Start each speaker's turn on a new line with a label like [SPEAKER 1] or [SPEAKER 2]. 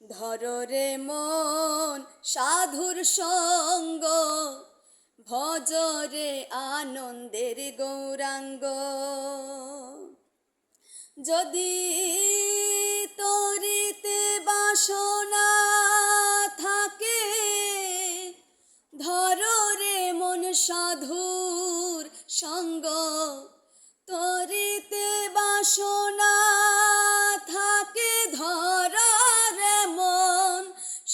[SPEAKER 1] ধররে মন সাধুর সঙ্গ, ভজরে আনন্দের গৌরাঙ্গ। যদি তরিতে বাসনা থাকে, ধররে মন সাধুর সঙ্গ, তরিতে বাসনা